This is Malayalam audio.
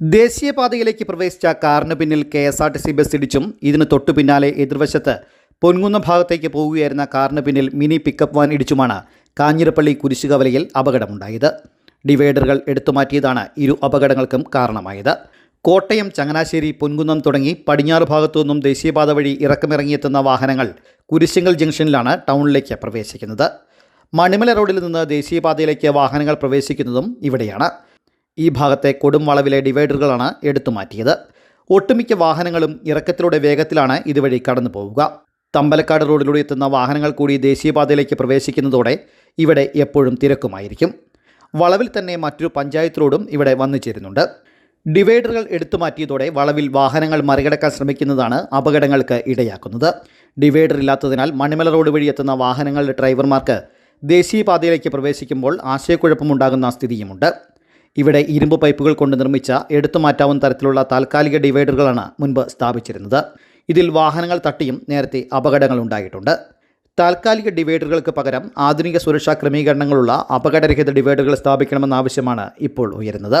ദേശീയപാതയിലേക്ക് പ്രവേശിച്ച കാറിന് പിന്നിൽ K S R T C bus ഇടിച്ചും ഇതിന് തൊട്ടു പിന്നാലെ എതിർവശത്ത് പൊൻകുന്നം ഭാഗത്തേക്ക് പോവുകയായിരുന്ന കാറിന് പിന്നിൽ മിനി പിക്കപ്പ് വാൻ ഇടിച്ചുമാണ് കാഞ്ഞിരപ്പള്ളി കുരിശുകവലയിൽ അപകടമുണ്ടായത്. ഡിവൈഡറുകൾ എടുത്തുമാറ്റിയതാണ് ഇരു അപകടങ്ങൾക്കും കാരണമായത്. കോട്ടയം ചങ്ങനാശ്ശേരി പൊൻകുന്നം തുടങ്ങി പടിഞ്ഞാറ് ഭാഗത്തു നിന്നും ദേശീയപാത വഴി ഇറക്കമിറങ്ങിയെത്തുന്ന വാഹനങ്ങൾ കുരിശിങ്കൽ ജംഗ്ഷനിലാണ് ടൗണിലേക്ക് പ്രവേശിക്കുന്നത്. മണിമല റോഡിൽ നിന്ന് ദേശീയപാതയിലേക്ക് വാഹനങ്ങൾ പ്രവേശിക്കുന്നതും ഇവിടെയാണ്. ഈ ഭാഗത്തെ കൊടും വളവിലെ ഡിവൈഡറുകളാണ് എടുത്തുമാറ്റിയത് ഒട്ടുമിക്ക വാഹനങ്ങളും ഇറക്കത്തിലൂടെ വേഗത്തിലാണ് ഇതുവഴി കടന്നു പോവുക. തമ്പലക്കാട് റോഡിലൂടെ എത്തുന്ന വാഹനങ്ങൾ കൂടി ദേശീയപാതയിലേക്ക് പ്രവേശിക്കുന്നതോടെ ഇവിടെ എപ്പോഴും തിരക്കുമായിരിക്കും. വളവിൽ തന്നെ മറ്റൊരു പഞ്ചായത്ത് റോഡും ഇവിടെ വന്നു ചേരുന്നുണ്ട്. ഡിവൈഡറുകൾ എടുത്തു മാറ്റിയതോടെ വളവിൽ വാഹനങ്ങൾ മറികടക്കാൻ ശ്രമിക്കുന്നതാണ് അപകടങ്ങൾക്ക് ഇടയാക്കുന്നത്. ഡിവൈഡർ ഇല്ലാത്തതിനാൽ മണിമല റോഡ് വഴി എത്തുന്ന വാഹനങ്ങളുടെ ഡ്രൈവർമാർക്ക് ദേശീയപാതയിലേക്ക് പ്രവേശിക്കുമ്പോൾ ആശയക്കുഴപ്പമുണ്ടാകുന്ന സ്ഥിതിയുമുണ്ട്. ഇവിടെ ഇരുമ്പ് പൈപ്പുകൾ കൊണ്ട് നിർമ്മിച്ച എടുത്തു മാറ്റാവുന്ന തരത്തിലുള്ള താൽക്കാലിക ഡിവൈഡറുകളാണ് മുൻപ് സ്ഥാപിച്ചിരുന്നത്. ഇതിൽ വാഹനങ്ങൾ തട്ടിയും നേരത്തെ അപകടങ്ങൾ ഉണ്ടായിട്ടുണ്ട്. താൽക്കാലിക ഡിവൈഡറുകൾക്ക് പകരം ആധുനിക സുരക്ഷാ ക്രമീകരണങ്ങളുള്ള അപകടരഹിത ഡിവൈഡറുകൾ സ്ഥാപിക്കണമെന്ന ആവശ്യമാണ് ഇപ്പോൾ ഉയരുന്നത്.